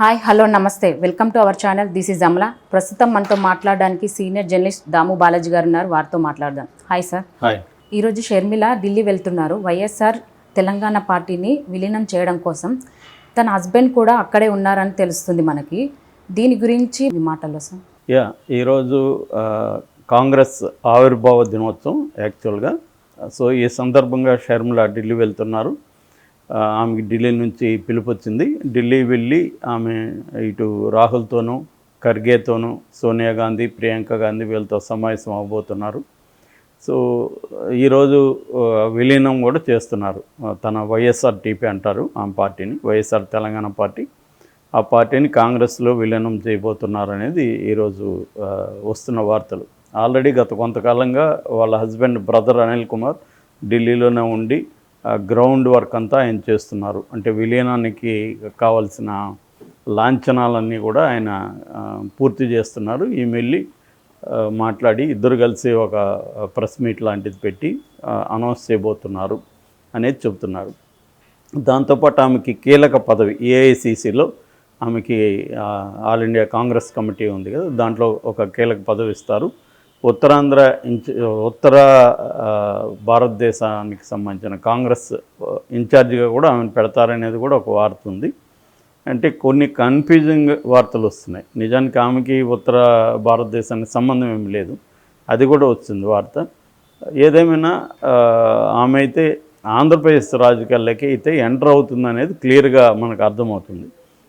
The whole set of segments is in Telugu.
హాయ్ హలో నమస్తే. Welcome to our channel. This is Amala. ప్రస్తుతం మనతో మాట్లాడడానికి సీనియర్ జర్నలిస్ట్ దాము బాలాజీ గారు ఉన్నారు. వారితో మాట్లాడదాం. Hi sir. హాయ్. ఈరోజు షర్మిల ఢిల్లీ వెళ్తున్నారు. వైఎస్ఆర్ తెలంగాణ పార్టీని విలీనం చేయడం కోసం తన హస్బెండ్ కూడా అక్కడే ఉన్నారని తెలుస్తుంది మనకి. దీని గురించి మీ మాటల్లో సార్. యా ఈరోజు కాంగ్రెస్ ఆవిర్భావ దినోత్సవం యాక్చువల్గా. సో ఈ సందర్భంగా షర్మిల ఢిల్లీ వెళ్తున్నారు. ఆమెకి ఢిల్లీ నుంచి పిలుపు వచ్చింది ఢిల్లీ వెళ్ళి ఆమె ఇటు రాహుల్తోనూ ఖర్గేతోనూ సోనియా గాంధీ ప్రియాంక గాంధీ వీళ్ళతో సమావేశం అవబోతున్నారు సో ఈరోజు విలీనం కూడా చేస్తున్నారు. తన వైఎస్ఆర్ టీపీ అంటారు ఆమె పార్టీని వైఎస్ఆర్ తెలంగాణ పార్టీ. ఆ పార్టీని కాంగ్రెస్లో విలీనం చేయబోతున్నారు అనేది ఈరోజు వస్తున్న వార్తలు. ఆల్రెడీ గత కొంతకాలంగా వాళ్ళ హస్బెండ్ బ్రదర్ అనిల్ కుమార్ ఢిల్లీలోనే ఉండి గ్రౌండ్ వర్క్ అంతా ఆయన చేస్తున్నారు. అంటే విలీనానికి కావాల్సిన లాంఛనాలన్నీ కూడా ఆయన పూర్తి చేస్తున్నారు. ఈమె వెళ్ళి మాట్లాడి ఇద్దరు కలిసి ఒక ప్రెస్ మీట్ లాంటిది పెట్టి అనౌన్స్ చేయబోతున్నారు అనేది చెబుతున్నారు. దాంతోపాటు ఆమెకి కీలక పదవి ఏఐసిసిలో ఆమెకి ఆల్ ఇండియా కాంగ్రెస్ కమిటీ ఉంది కదా దాంట్లో ఒక కీలక పదవి ఇస్తారు. ఉత్తరాంధ్ర ఇన్చ ఉత్తర భారతదేశానికి సంబంధించిన కాంగ్రెస్ ఇన్ఛార్జిగా కూడా ఆమెను పెడతారనేది కూడా ఒక వార్త ఉంది. అంటే కొన్ని కన్ఫ్యూజింగ్ వార్తలు వస్తున్నాయి. నిజానికి ఆమెకి ఉత్తర భారతదేశానికి సంబంధం ఏమి లేదు. అది కూడా వచ్చింది వార్త. ఏదేమైనా ఆమె అయితే ఆంధ్రప్రదేశ్ రాజకీయాల్లోకి అయితే ఎంటర్ అవుతుంది అనేది క్లియర్గా మనకు అర్థమవుతుంది.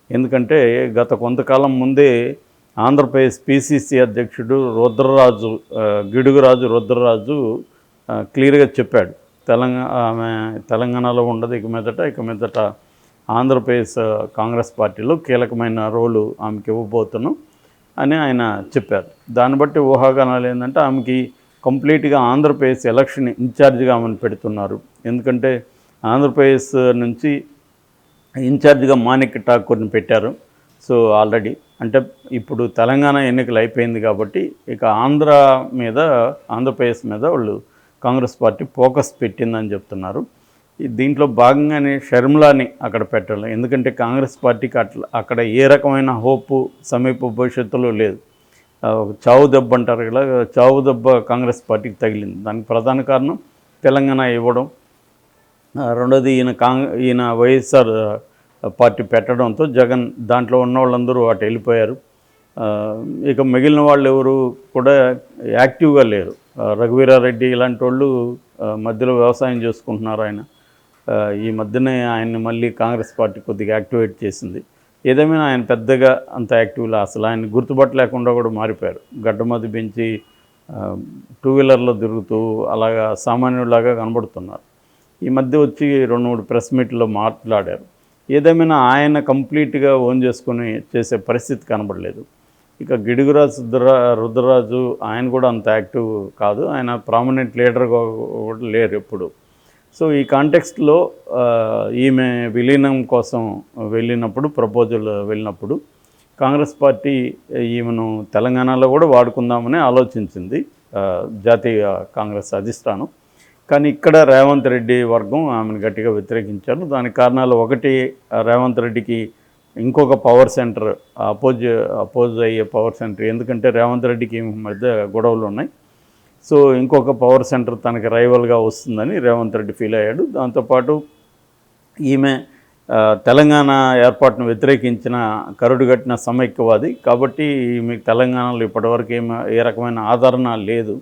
ఎందుకంటే గత కొంతకాలం ముందే ఆంధ్రప్రదేశ్ పిసిసి అధ్యక్షుడు రుద్రరాజు గిడుగురాజు రుద్రరాజు క్లియర్గా చెప్పాడు. తెలంగాణ ఆమె తెలంగాణలో ఉండదు ఇక మీదట ఇక మీదట ఆంధ్రప్రదేశ్ కాంగ్రెస్ పార్టీలో కీలకమైన రోలు ఆమెకి ఇవ్వబోతున్నాం అని ఆయన చెప్పారు. దాన్ని బట్టి ఊహాగానాలు ఏంటంటే ఆమెకి కంప్లీట్గా ఆంధ్రప్రదేశ్ ఎలక్షన్ ఇన్ఛార్జ్గా ఆమెను పెడుతున్నారు. ఎందుకంటే ఆంధ్రప్రదేశ్ నుంచి ఇన్ఛార్జ్గా మాణిక్ ఠాకూర్ని పెట్టారు. సో ఆల్రెడీ అంటే ఇప్పుడు తెలంగాణ ఎన్నికలు అయిపోయింది కాబట్టి ఇక ఆంధ్ర మీద ఆంధ్రప్రదేశ్ మీద వాళ్ళు కాంగ్రెస్ పార్టీ ఫోకస్ పెట్టిందని చెప్తున్నారు. దీంట్లో భాగంగానే షర్మిలాని అక్కడ పెట్టాలి. ఎందుకంటే కాంగ్రెస్ పార్టీకి అట్లా అక్కడ ఏ రకమైన హోపు సమీప భవిష్యత్తులో లేదు. చావు దెబ్బ అంటారు ఇలా చావు దెబ్బ కాంగ్రెస్ పార్టీకి తగిలింది. దానికి ప్రధాన కారణం తెలంగాణ ఇవ్వడం. రెండోది ఈయన కాంగ్ ఈయన వైఎస్ఆర్ పార్టీ పెట్టడంతో జగన్ దాంట్లో ఉన్న వాళ్ళందరూ అటు వెళ్ళిపోయారు. ఇక మిగిలిన వాళ్ళు ఎవరు కూడా యాక్టివ్గా లేరు. రఘువీరారెడ్డి ఇలాంటి వాళ్ళు మధ్యలో వ్యవసాయం చేసుకుంటున్నారు ఆయన. ఈ మధ్యనే ఆయన్ని మళ్ళీ కాంగ్రెస్ పార్టీ కొద్దిగా యాక్టివేట్ చేసింది. ఏదేమైనా ఆయన పెద్దగా అంత యాక్టివ్లా అసలు ఆయన గుర్తుపట్టలేకుండా కూడా మారిపోయారు. గడ్డమది పెంచి టూ వీలర్లో తిరుగుతూ అలాగా సామాన్యులాగా కనబడుతున్నారు. ఈ మధ్య వచ్చి రెండు మూడు ప్రెస్ మీట్లో మాట్లాడారు. ఏదేమైనా ఆయన కంప్లీట్గా ఓన్ చేసుకొని చేసే పరిస్థితి కనబడలేదు. ఇక గిడుగురాజు రుద్ర రుద్రరాజు ఆయన కూడా అంత యాక్టివ్ కాదు. ఆయన ప్రామినెంట్ లీడర్గా కూడా లేరు ఎప్పుడు. సో ఈ కాంటెక్స్ట్లో ఈమె విలీనం కోసం వెళ్ళినప్పుడు ప్రపోజల్ వెళ్ళినప్పుడు కాంగ్రెస్ పార్టీ ఈమెను తెలంగాణలో కూడా వాడుకుందామని ఆలోచించింది జాతీయ కాంగ్రెస్ అధిష్టానం. కానీ ఇక్కడ రేవంత్ రెడ్డి వర్గం ఆమెను గట్టిగా వ్యతిరేకించారు. దానికి కారణాలు ఒకటి రేవంత్ రెడ్డికి ఇంకొక పవర్ సెంటర్ అపోజ్ అపోజ్ అయ్యే పవర్ సెంటర్ ఎందుకంటే రేవంత్ రెడ్డికి మధ్య గొడవలు ఉన్నాయి. సో ఇంకొక పవర్ సెంటర్ తనకి రైవల్గా వస్తుందని రేవంత్ రెడ్డి ఫీల్ అయ్యాడు. దాంతోపాటు ఈమె తెలంగాణ ఏర్పాటును వ్యతిరేకించిన కరుడుగట్టిన సమైక్యవాది. కాబట్టి మీకు తెలంగాణలో ఇప్పటివరకు ఏమి ఏ రకమైన ఆదరణ లేదు.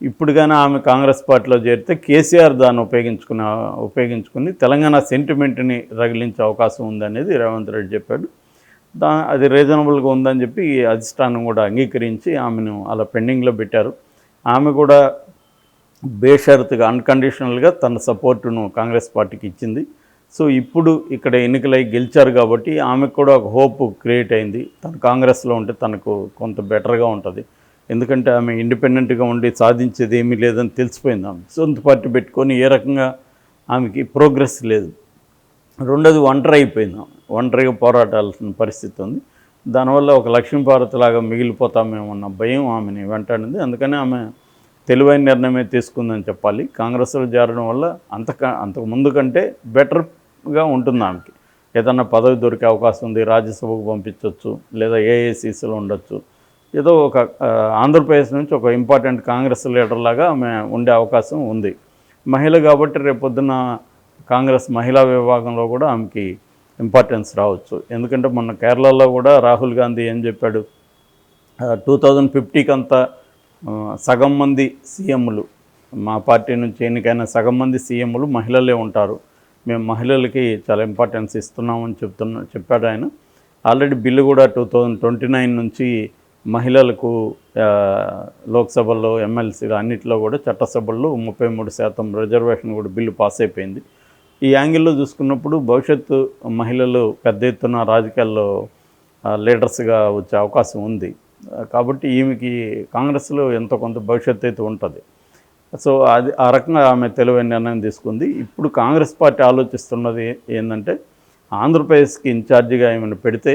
ఇప్పుడు కానీ ఆమె కాంగ్రెస్ పార్టీలో చేరితే కేసీఆర్ దాన్ని ఉపయోగించుకున్న ఉపయోగించుకుని తెలంగాణ సెంటిమెంట్ని రగిలించే అవకాశం ఉందనేది రేవంత్ రెడ్డి చెప్పాడు. దా అది రీజనబుల్గా ఉందని చెప్పి ఈ అధిష్టానం కూడా అంగీకరించి ఆమెను అలా పెండింగ్లో పెట్టారు. ఆమె కూడా బేషరతుగా అన్కండిషనల్గా తన సపోర్టును కాంగ్రెస్ పార్టీకి ఇచ్చింది. సో ఇప్పుడు ఇక్కడ ఎన్నికలై గెలిచారు కాబట్టి ఆమెకు కూడా ఒక హోప్ క్రియేట్ అయింది. తను కాంగ్రెస్లో ఉంటే తనకు కొంత బెటర్గా ఉంటుంది. ఎందుకంటే ఆమె ఇండిపెండెంట్గా ఉండి సాధించేది ఏమీ లేదని తెలిసిపోయింది ఆమె. సొంత పార్టీ పెట్టుకొని ఏ రకంగా ఆమెకి ప్రోగ్రెస్ లేదు. రెండోది ఒంటరి అయిపోయింది ఒంటరిగా పోరాటాల్సిన పరిస్థితి ఉంది. దానివల్ల ఒక లక్ష్మీ లాగా మిగిలిపోతామేమన్న భయం ఆమెని వెంటాడింది. అందుకని ఆమె తెలివైన నిర్ణయమే తీసుకుందని చెప్పాలి. కాంగ్రెస్లో చేరడం వల్ల అంతక అంతకు ముందు కంటే బెటర్గా ఉంటుంది ఆమెకి. ఏదన్నా పదవి దొరికే అవకాశం ఉంది రాజ్యసభకు పంపించవచ్చు లేదా ఏఐసిసిలో ఉండొచ్చు. ఏదో ఒక ఆంధ్రప్రదేశ్ నుంచి ఒక ఇంపార్టెంట్ కాంగ్రెస్ లీడర్ లాగా ఆమె ఉండే అవకాశం ఉంది. మహిళ కాబట్టి రేపొద్దున కాంగ్రెస్ మహిళా విభాగంలో కూడా ఆమెకి ఇంపార్టెన్స్ రావచ్చు. ఎందుకంటే మొన్న కేరళలో కూడా రాహుల్ గాంధీ ఏం చెప్పాడు? టూ థౌజండ్ ఫిఫ్టీకి అంతా సగం మంది సీఎంలు మా పార్టీ నుంచి ఎన్నికైన సగం మంది సీఎంలు మహిళలే ఉంటారు. మేము మహిళలకి చాలా ఇంపార్టెన్స్ ఇస్తున్నామని చెప్తున్నా చెప్పాడు ఆయన. ఆల్రెడీ బిల్లు కూడా టూ థౌజండ్ ట్వంటీ నైన్ నుంచి మహిళలకు లోక్సభలో ఎమ్మెల్సీలు అన్నిటిలో కూడా చట్టసభల్లో ముప్పై మూడు శాతం రిజర్వేషన్ కూడా బిల్లు పాస్ అయిపోయింది. ఈ యాంగిల్లో చూసుకున్నప్పుడు భవిష్యత్తు మహిళలు పెద్ద ఎత్తున రాజకీయాల్లో లీడర్స్గా వచ్చే అవకాశం ఉంది. కాబట్టి ఈమెకి కాంగ్రెస్లో ఎంతో కొంత భవిష్యత్తు అయితే ఉంటుంది. సో అది ఆ రకంగా ఆమె తెలివైన నిర్ణయం తీసుకుంది. ఇప్పుడు కాంగ్రెస్ పార్టీ ఆలోచిస్తున్నది ఏంటంటే ఆంధ్రప్రదేశ్కి ఇన్ఛార్జిగా ఏమైనా పెడితే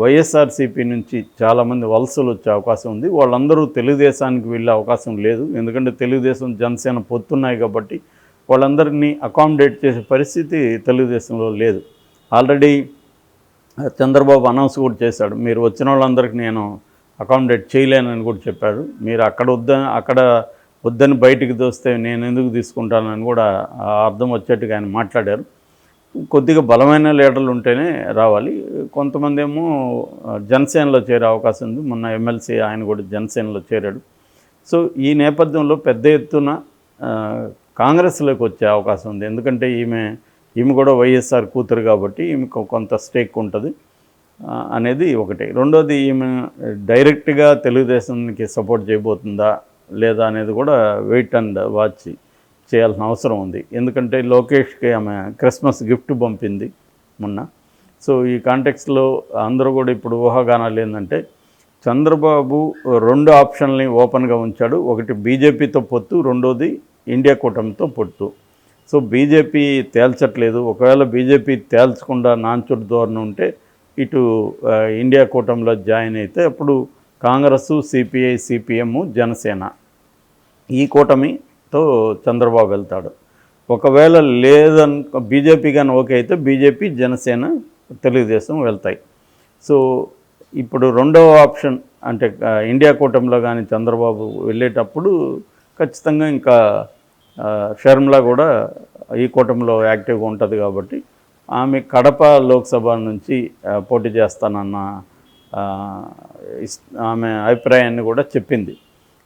వైఎస్ఆర్సీపీ నుంచి చాలామంది వలసలు వచ్చే అవకాశం ఉంది. వాళ్ళందరూ తెలుగుదేశానికి వెళ్ళే అవకాశం లేదు. ఎందుకంటే తెలుగుదేశం జనసేన పొత్తున్నాయి కాబట్టి వాళ్ళందరినీ అకామిడేట్ చేసే పరిస్థితి తెలుగుదేశంలో లేదు. ఆల్రెడీ చంద్రబాబు అనౌన్స్ కూడా చేశాడు. మీరు వచ్చిన వాళ్ళందరికీ నేను అకామిడేట్ చేయలేనని కూడా చెప్పాడు. మీరు అక్కడ వద్దని అక్కడ వద్దని బయటికి దోస్తే నేను ఎందుకు తీసుకుంటానని కూడా అర్థం వచ్చేట్టుగా ఆయన మాట్లాడారు. కొద్దిగా బలమైన లీడర్లు ఉంటేనే రావాలి. కొంతమంది ఏమో జనసేనలో చేరే అవకాశం ఉంది. మొన్న ఎమ్మెల్సీ ఆయన కూడా జనసేనలో చేరాడు. సో ఈ నేపథ్యంలో పెద్ద ఎత్తున కాంగ్రెస్లోకి వచ్చే అవకాశం ఉంది. ఎందుకంటే ఈమె ఈమె కూడా వైఎస్ఆర్ కూతురు కాబట్టి ఈమెకు కొంత స్టేక్ ఉంటుంది అనేది ఒకటి. రెండోది ఈమె డైరెక్ట్గా తెలుగుదేశానికి సపోర్ట్ చేయబోతుందా లేదా అనేది కూడా వెయిట్ అండ్ వాచ్ చేయాల్సిన అవసరం ఉంది. ఎందుకంటే లోకేష్కి ఆమె క్రిస్మస్ గిఫ్ట్ పంపింది మొన్న. సో ఈ కాంటెక్స్లో అందరూ కూడా ఇప్పుడు ఊహాగానాలు ఏంటంటే చంద్రబాబు రెండు ఆప్షన్లని ఓపెన్గా ఉంచాడు. ఒకటి బీజేపీతో పొత్తు రెండోది ఇండియా కూటమితో పొత్తు. సో బీజేపీ తేల్చట్లేదు. ఒకవేళ బీజేపీ తేల్చకుండా నాంచుడు ధోరణి ఉంటే ఇటు ఇండియా కూటమిలో జాయిన్ అయితే అప్పుడు కాంగ్రెస్ సిపిఐ సిపిఎం జనసేన ఈ కూటమి తో చంద్రబాబు వెళ్తాడు. ఒకవేళ లేదన్ బీజేపీ కానీ ఓకే అయితే బీజేపీ జనసేన తెలుగుదేశం వెళ్తాయి. సో ఇప్పుడు రెండవ ఆప్షన్ అంటే ఇండియా కూటమిలో కానీ చంద్రబాబు వెళ్ళేటప్పుడు ఖచ్చితంగా ఇంకా షర్మిల కూడా ఈ కూటమిలో యాక్టివ్గా ఉంటుంది కాబట్టి ఆమె కడప లోక్సభ నుంచి పోటీ చేస్తానన్న ఇస్- ఆమె అభిప్రాయాన్ని కూడా చెప్పింది.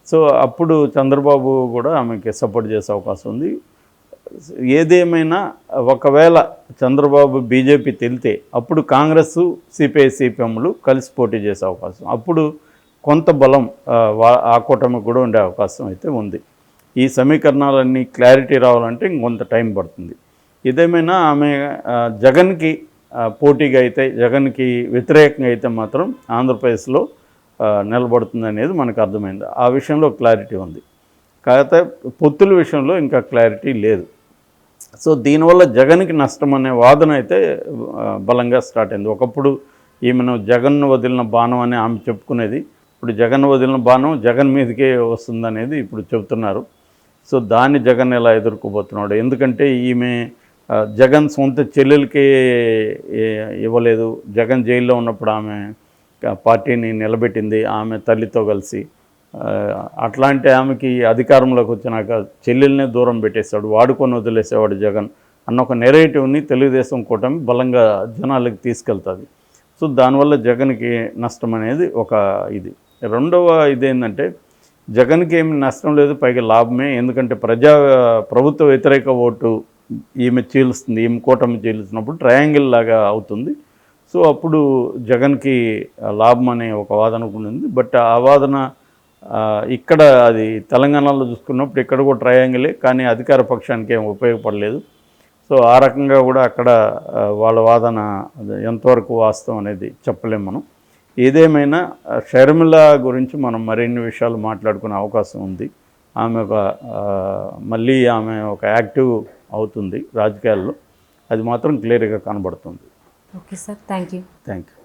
సో అప్పుడు చంద్రబాబు కూడా ఆమెకి సపోర్ట్ చేసే అవకాశం ఉంది. ఏదేమైనా ఒకవేళ చంద్రబాబు బీజేపీ తెలితే అప్పుడు కాంగ్రెస్ సిపిఐ సిపిఎంలు కలిసి పోటీ చేసే అవకాశం. అప్పుడు కొంత బలం ఆ, వా- కూటమికి కూడా ఉండే అవకాశం అయితే ఉంది. ఈ సమీకరణాలన్నీ క్లారిటీ రావాలంటే ఇంకొంత టైం పడుతుంది. ఇదేమైనా ఆమె జగన్కి పోటీగా అయితే జగన్కి వ్యతిరేకంగా అయితే మాత్రం ఆంధ్రప్రదేశ్లో నిలబడుతుంది అనేది మనకు అర్థమైంది. ఆ విషయంలో క్లారిటీ ఉంది. కాకపోతే పొత్తుల విషయంలో ఇంకా క్లారిటీ లేదు. సో దీనివల్ల జగన్కి నష్టం అనే వాదన అయితే బలంగా స్టార్ట్ అయింది. ఒకప్పుడు ఈమెను జగన్ వదిలిన బాణం అని ఆమె చెప్పుకునేది. ఇప్పుడు జగన్ వదిలిన బాణం జగన్ మీదకే వస్తుందనేది ఇప్పుడు చెబుతున్నారు. సో దాన్ని జగన్ ఎలా ఎదుర్కోబోతున్నాడు? ఎందుకంటే ఈమె జగన్ సొంత చెల్లెలకే ఇవ్వలేదు. జగన్ జైల్లో ఉన్నప్పుడు ఆమె పార్టీని నిలబెట్టింది ఆమె తల్లితో కలిసి. అట్లాంటి ఆమెకి అధికారంలోకి వచ్చినాక చెల్లెల్నే దూరం పెట్టేశాడు వాడుకొని వదిలేసేవాడు జగన్ అన్న ఒక నెరేటివ్ని తెలుగుదేశం కూటమి బలంగా జనాలకు తీసుకెళ్తుంది. సో దానివల్ల జగన్కి నష్టం అనేది ఒక ఇది. రెండవ ఇదేంటంటే జగన్కి ఏమి నష్టం లేదు పైగా లాభమే ఎందుకంటే ప్రజా ప్రభుత్వ వ్యతిరేక ఓటు ఈమె చీలుస్తుంది ఈమె కూటమి చీలుస్తున్నప్పుడు ట్రయాంగిల్ లాగా అవుతుంది. సో అప్పుడు జగన్కి లాభం అనే ఒక వాదన కూడా ఉంది. బట్ ఆ వాదన ఇక్కడ అది తెలంగాణలో చూసుకున్నప్పుడు ఇక్కడ కూడా ట్రయాంగిలే కానీ అధికార పక్షానికి ఏం ఉపయోగపడలేదు. సో ఆ రకంగా కూడా అక్కడ వాళ్ళ వాదన ఎంతవరకు వాస్తవం అనేది చెప్పలేము మనం. ఏదేమైనా షర్మిల గురించి మనం మరిన్ని విషయాలు మాట్లాడుకునే అవకాశం ఉంది. ఆమె ఒక మళ్ళీ ఆమె ఒక యాక్టివ్ అవుతుంది రాజకీయాల్లో. అది మాత్రం క్లియర్గా కనబడుతుంది. Okay sir thank you thank you